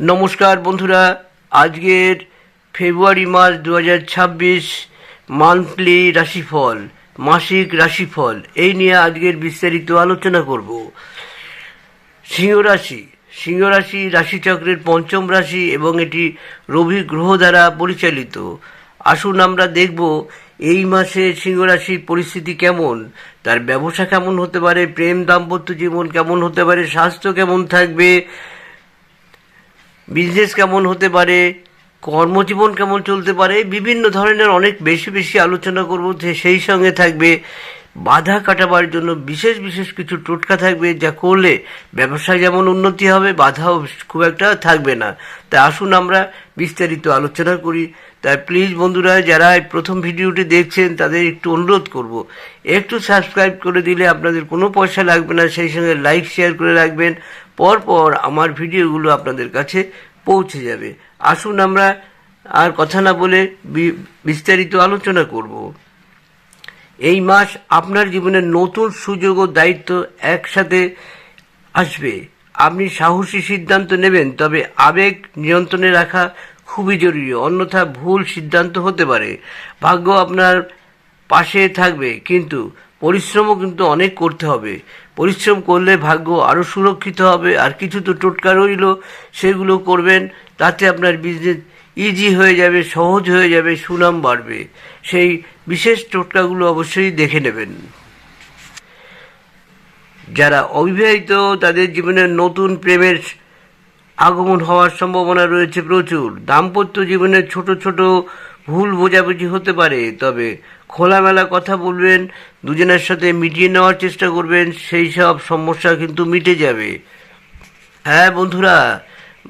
নমস্কার বন্ধুরা, আজকের ফেব্রুয়ারি মাস দু ছাব্বিশ মান্থলি রাশিফল, মাসিক রাশিফল, এই নিয়ে আজকের বিস্তারিত আলোচনা করব। সিংহ রাশি সিংহ রাশি রাশিচক্রের পঞ্চম রাশি এবং এটি রবি গ্রহ দ্বারা পরিচালিত। আসুন আমরা দেখব এই মাসে সিংহ রাশির পরিস্থিতি কেমন, তার ব্যবসা কেমন হতে পারে, প্রেম দাম্পত্য জীবন কেমন হতে পারে, স্বাস্থ্য কেমন থাকবে বিজনেস কেমন হতে পারে, কর্মজীবন কেমন চলতে পারে, বিভিন্ন ধরনের অনেক বেশি বেশি আলোচনা করব, যে সেই সঙ্গে থাকবে বাধা কাটাবার জন্য বিশেষ বিশেষ কিছু টোটকা থাকবে যা করলে ব্যবসায় যেমন উন্নতি হবে, বাধাও খুব একটা থাকবে না। তাই আসুন আমরা বিস্তারিত আলোচনা করি। তাই প্লিজ বন্ধুরা, যারা এই প্রথম ভিডিওটি দেখছেন, তাদের একটু অনুরোধ করব, একটু সাবস্ক্রাইব করে দিলে আপনাদের কোনো পয়সা লাগবে না, সেই সঙ্গে লাইক শেয়ার করে রাখবেন, পরপর আমার ভিডিওগুলো আপনাদের কাছে পৌঁছে যাবে। আসুন আমরা আর কথা না বলে বিস্তারিত আলোচনা করব। এই মাস আপনার জীবনে নতুন সুযোগ ও দায়িত্ব একসাথে আসবে। আপনি সাহসী সিদ্ধান্ত নেবেন, তবে আবেগ নিয়ন্ত্রণে রাখা খুবই জরুরি। অন্যথা ভুল সিদ্ধান্ত হতে পারে। ভাগ্য আপনার পাশে থাকবে, কিন্তু পরিশ্রমও কিন্তু অনেক করতে হবে। পরিশ্রম করলে ভাগ্য আরও সুরক্ষিত হবে, আর কিছু তো টোটকা রইল, সেগুলো করবেন, তাতে আপনার বিজনেস ইজি হয়ে যাবে, সহজ হয়ে যাবে, সুনাম বাড়বে। সেই বিশেষ টোটকাগুলো অবশ্যই দেখে নেবেন। যারা অবিবাহিত, তাদের জীবনে নতুন প্রেমের আগমন হওয়ার সম্ভাবনা রয়েছে প্রচুর। দাম্পত্য জীবনে ছোট ছোট ভুল বোঝাবুঝি হতে পারে, তবে খোলামেলা কথা বলবেন, দুজনের সাথে মিটিয়ে নেওয়ার চেষ্টা করবেন, সেই সব সমস্যা কিন্তু মিটে যাবে। হ্যাঁ বন্ধুরা,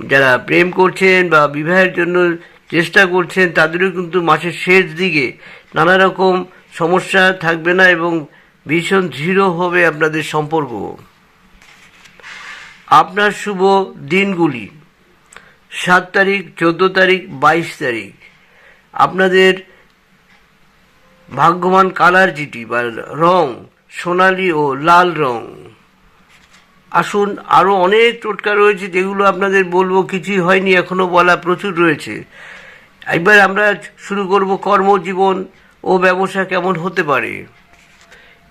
যারা প্রেম করছেন বা বিবাহের জন্য চেষ্টা করছেন, তাদেরও কিন্তু মাসের শেষ দিকে নানা রকম সমস্যা থাকবে না এবং ভীষণ দৃঢ় হবে আপনাদের সম্পর্ক। আপনার শুভ দিনগুলি। সাত তারিখ, চোদ্দ তারিখ, বাইশ তারিখ। আপনাদের ভাগ্যবান কালার যেটি বা রং, সোনালি ও লাল রং। আসুন আরও অনেক টোটকা রয়েছে যেগুলো আপনাদের বলব, কিছুই হয়নি, এখনও বলা প্রচুর রয়েছে। একবার আমরা শুরু করব কর্মজীবন ও ব্যবসা কেমন হতে পারে।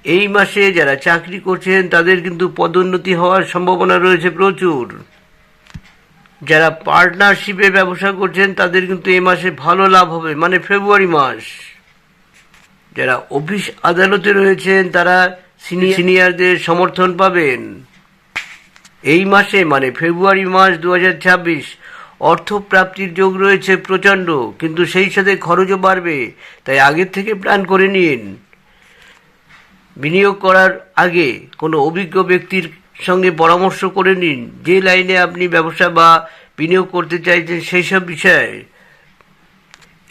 এই মাসে যারা চাকরি করছেন, তাদের কিন্তু পদোন্নতি হওয়ার সম্ভাবনা রয়েছে প্রচুর। যারা পার্টনারশিপে ব্যবসা করছেন, তাদের কিন্তু এই মাসে ভালো লাভ হবে মানে ফেব্রুয়ারি মাস। যারা অফিস আদালতে রয়েছেন, তারা সিনি- সিনিয়রদের সমর্থন পাবেন। এই মাসে মানে ফেব্রুয়ারি মাস দু ছাব্বিশ, অর্থপ্রাপ্তির যোগ রয়েছে প্রচণ্ড, কিন্তু সেই সাথে খরচও বাড়বে। তাই আগের থেকে প্ল্যান করে নিন। বিনিয়োগ করার আগে কোনো অভিজ্ঞ ব্যক্তির সঙ্গে পরামর্শ করে নিন যে লাইনে আপনি ব্যবসা বা বিনিয়োগ করতে চাইছেন সেই সব বিষয়ে।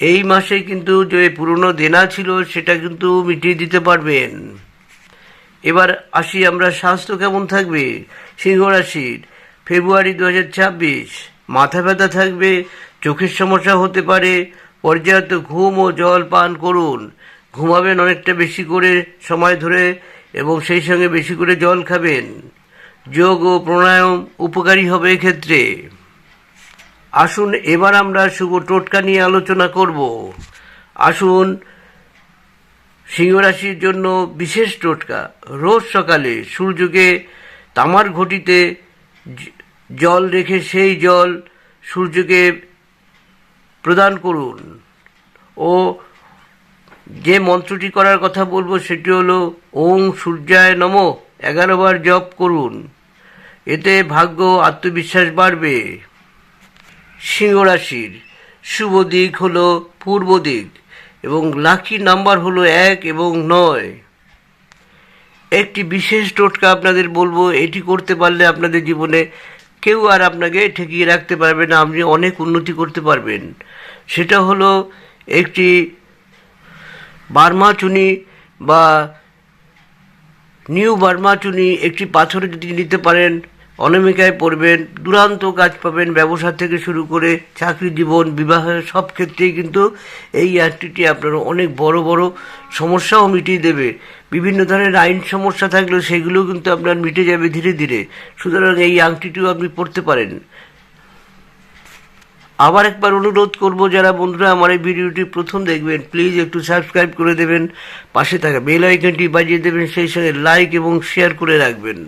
এই মাসে কিন্তু যে পুরনো দেনা ছিল সেটা কিন্তু মিটিয়ে দিতে পারবেন। এবার আসি আমরা, স্বাস্থ্য কেমন থাকবে? সিংহ রাশির, ফেব্রুয়ারি দু হাজার ছাব্বিশ, মাথা ব্যথা থাকবে, চোখের সমস্যা হতে পারে, পর্যাপ্ত ঘুম ও জল পান করুন। ঘুমাবেন অনেকটা বেশি করে সময় ধরে এবং সেই সঙ্গে বেশি করে জল খাবেন। যোগ ও প্রাণায়াম উপকারী হবে এক্ষেত্রে। আসুন, এবার আমরা শুভ টোটকা নিয়ে আলোচনা করব। আসুন সিংহ রাশির জন্য বিশেষ টোটকা। রোজ সকালে সূর্যকে তামার ঘটিতে জল রেখে সেই জল সূর্যকে প্রদান করুন। ও যে মন্ত্রটি করার কথা বলব সেটি হলো, ওং সূর্যায় নম, এগারো বার জপ করুন। এতে ভাগ্য, আত্মবিশ্বাস বাড়বে। সিংহ রাশির শুভ দিক হলো পূর্ব দিক, এবং লাকি নাম্বার হলো এক এবং নয়। একটি বিশেষ টোটকা আপনাদের বলব, এটি করতে পারলে আপনাদের জীবনে কেউ আর আপনাকে ঠেকিয়ে রাখতে পারবে না, আপনি অনেক উন্নতি করতে পারবেন। সেটা হলো, একটি বার্মা চুনি বা নিউ বার্মা চুনি একটি পাথরে যদি নিতে পারেন, অনামিকায় পড়বেন, দুরান্ত কাজ পাবেন, ব্যবসা থেকে শুরু করে চাকরি জীবন, বিবাহের সব ক্ষেত্রেই কিন্তু এই আংটিটি আপনার অনেক বড় বড় সমস্যাও মিটিয়ে দেবে। বিভিন্ন ধরনের আইন সমস্যা থাকলেও সেগুলো কিন্তু আপনার মিটে যাবে ধীরে ধীরে। সুতরাং এই আংটিটিও আপনি পড়তে পারেন। আবার একবার অনুরোধ করব, যারা বন্ধুরা আমার এই ভিডিওটি প্রথম দেখবেন প্লিজ একটু সাবস্ক্রাইব করে দেবেন, পাশে থাকা বেল আইকনটি বাজিয়ে দেবেন, সেই সঙ্গে লাইক এবং শেয়ার করে রাখবেন।